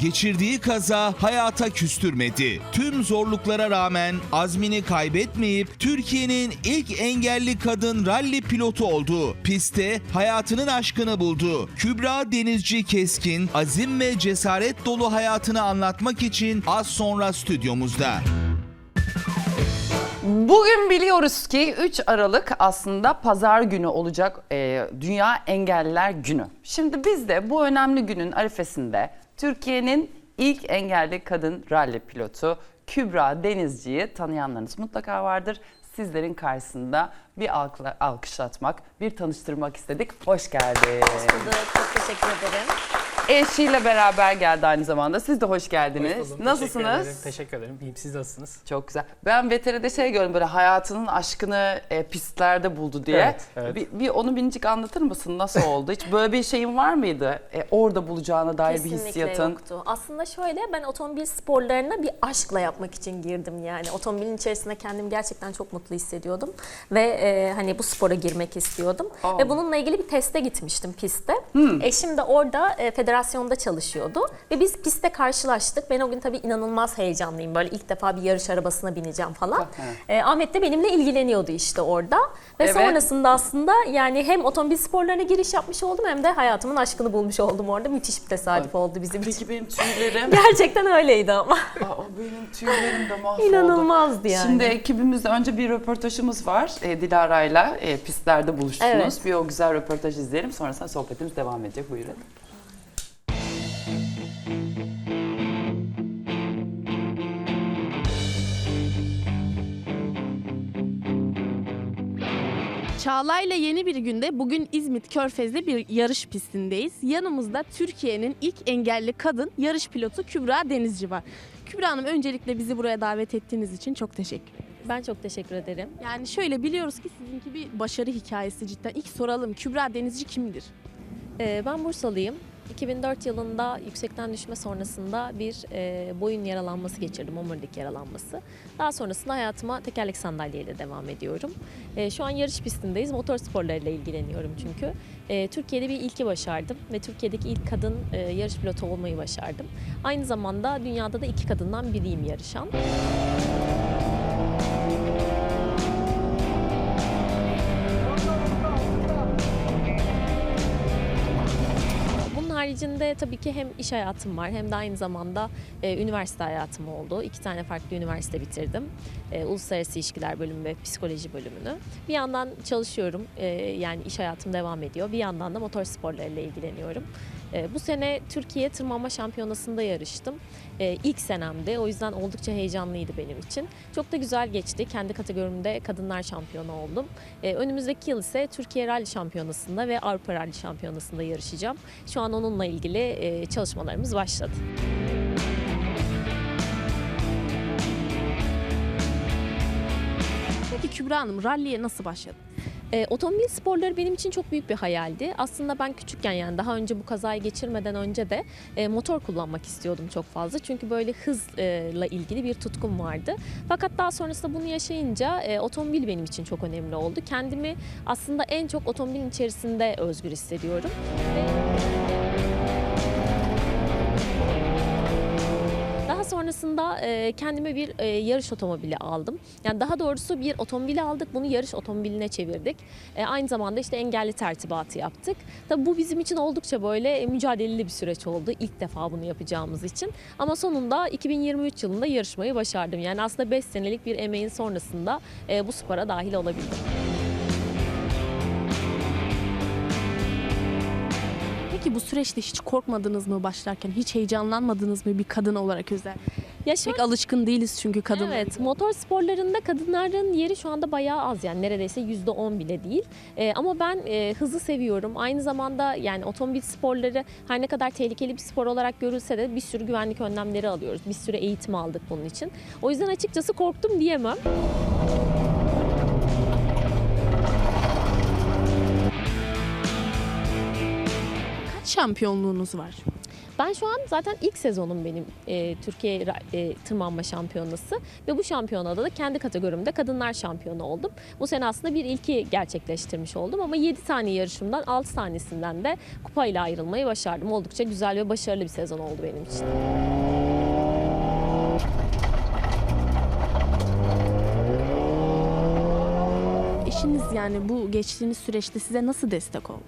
Geçirdiği kaza hayata küstürmedi. Tüm zorluklara rağmen azmini kaybetmeyip Türkiye'nin ilk engelli kadın ralli pilotu oldu. Pistte hayatının aşkını buldu. Kübra Denizci Keskin azim ve cesaret dolu hayatını anlatmak için az sonra stüdyomuzda. Bugün biliyoruz ki 3 Aralık aslında pazar günü olacak e, Dünya Engelliler Günü. Şimdi biz de bu önemli günün arifesinde Türkiye'nin ilk engelli kadın ralli pilotu Kübra Denizci'yi tanıyanlarınız mutlaka vardır. Sizlerin karşısında bir alkışlatmak, bir tanıştırmak istedik. Hoş geldin. bulduk. Çok teşekkür ederim. Eşiyle beraber geldi aynı zamanda. Siz de hoş geldiniz. Hoş buldum, Teşekkür Nasılsınız? ederim. Teşekkür ederim. İyiyim. Siz nasılsınız? Çok güzel. Ben VTR'de şey gördüm böyle hayatının aşkını e, pistlerde buldu diye. Evet, evet. Bir, bir onu minicik anlatır mısın? Nasıl oldu? Hiç böyle bir şeyin var mıydı? E, orada bulacağına dair bir Kesinlikle hissiyatın. yoktu. Aslında şöyle ben otomobil sporlarına bir aşkla yapmak için girdim yani. Otomobilin içerisinde kendimi gerçekten çok mutlu hissediyordum. Ve e, hani bu spora girmek istiyordum. Aa. Ve bununla ilgili bir teste gitmiştim pistte. Hmm. Eşim de orada e, federasyonda çalışıyordu. Ve biz pistte karşılaştık. Ben o gün tabii inanılmaz heyecanlıyım. Böyle ilk defa bir yarış arabasına bineceğim falan. E, Ahmet de benimle ilgileniyordu işte orada. Ve Evet. sonrasında aslında yani hem otomobil sporlarına giriş yapmış oldum hem de hayatımın aşkını bulmuş oldum orada. Müthiş bir tesadüf oldu bizim için. Peki benim tüylerim. Gerçekten öyleydi ama. Aa, benim tüylerim de mahvoldu. İnanılmazdı yani. Şimdi ekibimizde önce bir röportajımız var. E, Dilara'yla e, pistlerde buluştunuz. Evet. Bir o güzel röportaj izleyelim. Sonrasında sohbetimiz devam edecek. Buyurun. Çağla'yla yeni bir günde bugün İzmit Körfez'de bir yarış pistindeyiz. Yanımızda Türkiye'nin ilk engelli kadın yarış pilotu Kübra Denizci var. Kübra Hanım öncelikle bizi buraya davet ettiğiniz için çok teşekkür ederim. Ben çok teşekkür ederim. Yani şöyle biliyoruz ki sizinki bir başarı hikayesi cidden. İlk soralım Kübra Denizci kimdir? Ee, ben Bursalıyım. 2004 yılında yüksekten düşme sonrasında bir e, boyun yaralanması geçirdim, omurilik yaralanması. Daha sonrasında hayatıma tekerlek sandalyeyle devam ediyorum. E, şu an yarış pistindeyiz, motor sporlarıyla ilgileniyorum çünkü. E, Türkiye'de bir ilki başardım ve Türkiye'deki ilk kadın e, yarış pilotu olmayı başardım. Aynı zamanda dünyada da iki kadından biriyim yarışan. Haricinde tabii ki hem iş hayatım var hem de aynı zamanda e, üniversite hayatım oldu. İki tane farklı üniversite bitirdim. E, Uluslararası İlişkiler bölümü ve psikoloji bölümünü. Bir yandan çalışıyorum e, yani iş hayatım devam ediyor. Bir yandan da motor sporlarıyla ilgileniyorum. E, bu sene Türkiye Tırmanma Şampiyonası'nda yarıştım. E, ilk senemde o yüzden oldukça heyecanlıydı benim için. Çok da güzel geçti. Kendi kategorimde kadınlar şampiyonu oldum. E, önümüzdeki yıl ise Türkiye Rally Şampiyonası'nda ve Avrupa Rally Şampiyonası'nda yarışacağım. Şu an onunla ilgili e, çalışmalarımız başladı. Peki Kübra Hanım ralliye nasıl başladı? E, otomobil sporları benim için çok büyük bir hayaldi. Aslında ben küçükken yani daha önce bu kazayı geçirmeden önce de e, motor kullanmak istiyordum çok fazla. Çünkü böyle hızla ilgili bir tutkum vardı. Fakat daha sonrasında bunu yaşayınca e, otomobil benim için çok önemli oldu. Kendimi aslında en çok otomobilin içerisinde özgür hissediyorum. Daha sonrasında e, kendime bir e, yarış otomobili aldım. Yani daha doğrusu bir otomobil aldık, bunu yarış otomobiline çevirdik. E, aynı zamanda işte engelli tertibatı yaptık. Tabii bu bizim için oldukça böyle mücadeleli bir süreç oldu. İlk defa bunu yapacağımız için. Ama sonunda 2023 yılında yarışmayı başardım. Yani aslında 5 senelik bir emeğin sonrasında bu spora dahil olabildim. Peki bu süreçte hiç korkmadınız mı başlarken? Hiç heyecanlanmadınız mı bir kadın olarak özel? Ya şu Pek alışkın değiliz çünkü kadın. Evet, motor sporlarında kadınların yeri şu anda bayağı az yani neredeyse yüzde on bile değil. Ee, ama ben e, hızı seviyorum. Aynı zamanda yani otomobil sporları her ne kadar tehlikeli bir spor olarak görülse de bir sürü güvenlik önlemleri alıyoruz. Bir sürü eğitim aldık bunun için. O yüzden açıkçası korktum diyemem. Kaç şampiyonluğunuz var? Ben şu an zaten ilk sezonum benim e, Türkiye e, tırmanma şampiyonası ve bu şampiyonada da kendi kategorimde kadınlar şampiyonu oldum. Bu sene aslında bir ilki gerçekleştirmiş oldum ama 7 tane yarışımdan 6 tanesinden de kupayla ayrılmayı başardım. Oldukça güzel ve başarılı bir sezon oldu benim için. Eşiniz yani bu geçtiğiniz süreçte size nasıl destek oldu?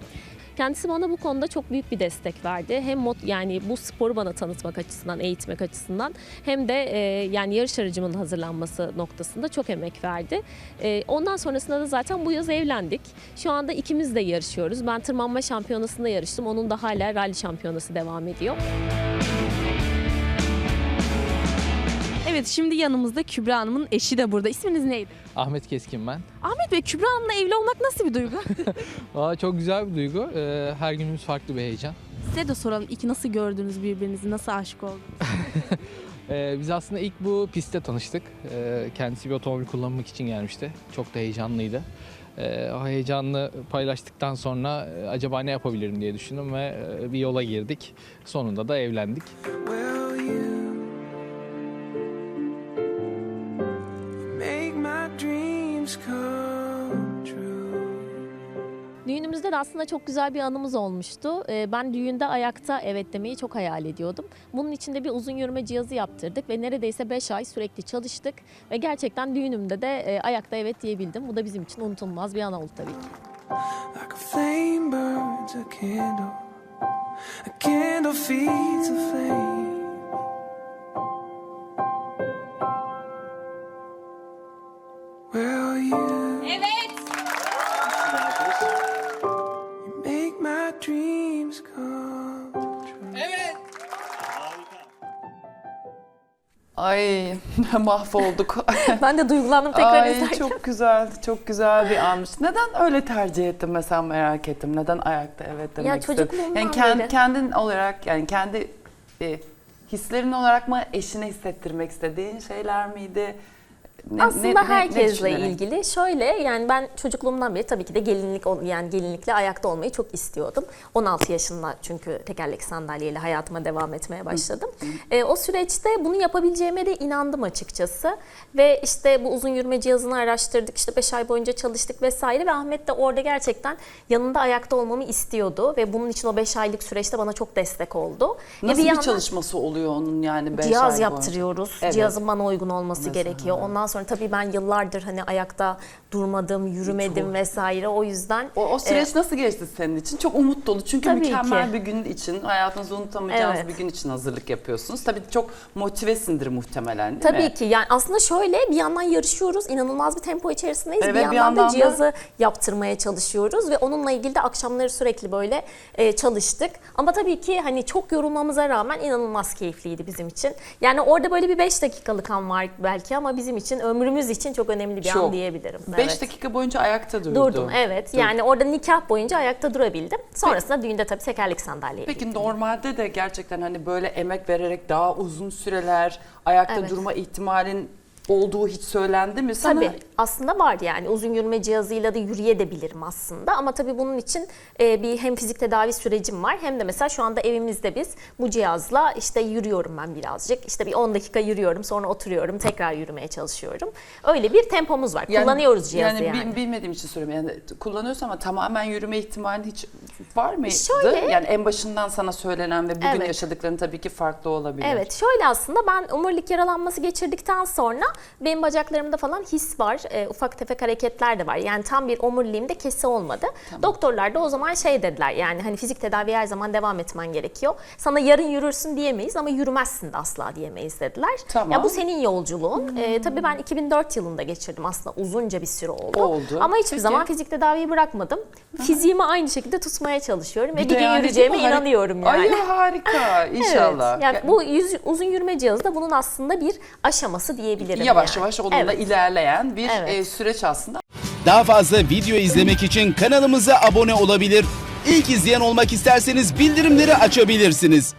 Kendisi bana bu konuda çok büyük bir destek verdi. Hem mot yani bu sporu bana tanıtmak açısından, eğitmek açısından hem de e, yani yarış aracımın hazırlanması noktasında çok emek verdi. E, ondan sonrasında da zaten bu yaz evlendik. Şu anda ikimiz de yarışıyoruz. Ben tırmanma şampiyonasında yarıştım. Onun da hala rally şampiyonası devam ediyor. Evet şimdi yanımızda Kübra Hanım'ın eşi de burada. İsminiz neydi? Ahmet Keskin ben. Ahmet Bey Kübra Hanım'la evli olmak nasıl bir duygu? Valla çok güzel bir duygu. Ee, her günümüz farklı bir heyecan. Size de soralım ilk nasıl gördünüz birbirinizi, nasıl aşık oldunuz? Ee, biz aslında ilk bu pistte tanıştık. Ee, kendisi bir otomobil kullanmak için gelmişti. Çok da heyecanlıydı. Ee, o heyecanını paylaştıktan sonra e, acaba ne yapabilirim diye düşündüm ve e, bir yola girdik. Sonunda da evlendik. Will you De aslında çok güzel bir anımız olmuştu. Ee, Ben düğünde ayakta evet demeyi çok hayal ediyordum. Bunun için de bir uzun yürüme cihazı yaptırdık ve neredeyse 5 ay sürekli çalıştık. Ve gerçekten düğünümde de e, ayakta evet diyebildim. Bu da bizim için unutulmaz bir an oldu tabii ki. Like a flame burns a candle, a candle feeds a flame. Ay mahvolduk. Ben de duygulandım tekrar Ay izlerken. çok güzeldi, çok güzel bir anmış. Neden öyle tercih ettin mesela merak ettim. Neden ayakta evet demek Ya çocukluğumdan Yani kend- beri. kendin olarak yani kendi e, hislerin olarak mı eşine hissettirmek istediğin şeyler miydi? Ne- Aslında ne- ne- ne herkesle düşünerek? ilgili şöyle yani ben çocukluğumdan beri tabii ki de gelinlik yani gelinlikle ayakta olmayı çok istiyordum. 16 yaşında çünkü tekerlek sandalyeyle hayatıma devam etmeye başladım. E, o süreçte bunu yapabileceğime de inandım açıkçası. Ve işte bu uzun yürüme cihazını araştırdık. işte 5 ay boyunca çalıştık vesaire ve Ahmet de orada gerçekten yanında ayakta olmamı istiyordu ve bunun için o 5 aylık süreçte bana çok destek oldu. E, Nasıl bir, yandan- çalışması oluyor onun yani beş ay Cihaz yaptırıyoruz. Evet. Cihazın bana uygun olması Mesela. gerekiyor. Ondan sonra tabii ben yıllardır hani ayakta durmadım, yürümedim Çok. vesaire. O yüzden O, o süreç nasıl geçti senin için? Çok umut dolu. Çünkü mükemmel ki. bir gün için, hayatınızda unutamayacağınız Evet. bir gün için hazırlık yapıyorsunuz. Tabii çok motivesindir muhtemelen değil Tabii mi? ki yani aslında şöyle bir yandan yarışıyoruz. inanılmaz bir tempo içerisindeyiz. Evet, bir bir yandan, yandan da da- cihazı yaptırmaya çalışıyoruz ve onunla ilgili de akşamları sürekli böyle e, çalıştık. Ama tabii ki hani çok yorulmamıza rağmen inanılmaz keyifliydi bizim için. Yani orada böyle bir 5 dakikalık an var belki ama bizim için ömrümüz için çok önemli bir Çok. an diyebilirim. 5 Evet. dakika boyunca ayakta durdu. Durdum evet. Dur. Yani orada nikah boyunca ayakta durabildim. Sonrasında düğünde tabii tekerlek sandalye. Peki normalde de gerçekten hani böyle emek vererek daha uzun süreler ayakta Evet. durma ihtimalin olduğu hiç söylendi mi sana? Tabii aslında var yani uzun yürüme cihazıyla da yürüyebilirim aslında ama tabii bunun için e, bir hem fizik tedavi sürecim var hem de mesela şu anda evimizde biz bu cihazla işte yürüyorum ben birazcık işte bir 10 dakika yürüyorum sonra oturuyorum tekrar yürümeye çalışıyorum. Öyle bir tempomuz var kullanıyoruz cihazı yani. bil- bilmediğim için soruyorum. Yani kullanıyorsun ama tamamen yürüme ihtimali hiç var mıydı? Şöyle- Yani en başından sana söylenen ve bugün Evet. yaşadıkların tabii ki farklı olabilir. Evet şöyle aslında ben omurilik yaralanması geçirdikten sonra benim bacaklarımda falan his var. e, ufak tefek hareketler de var. Yani tam bir omuriliğimde kesi olmadı. Doktorlar da o zaman şey dediler yani hani fizik tedaviye her zaman devam etmen gerekiyor. Sana yarın yürürsün diyemeyiz ama yürümezsin de asla diyemeyiz dediler. Tamam. Ya bu senin yolculuğun. E, tabii ben 2004 yılında geçirdim aslında uzunca bir süre oldu. Oldu. Ama hiçbir Peki. zaman fizik tedaviyi bırakmadım. Fiziğimi aynı şekilde tutmaya çalışıyorum ve Bir bir, de gün yani yürüyeceğime inanıyorum yani. Ay harika inşallah. Evet. Yani bu yüz, uzun yürüme cihazı da bunun aslında bir aşaması diyebilirim. Yavaş yani. yavaş onunla Evet. ilerleyen bir Evet. e, süreç aslında. Daha fazla video izlemek için kanalımıza abone olabilir. İlk izleyen olmak isterseniz bildirimleri açabilirsiniz.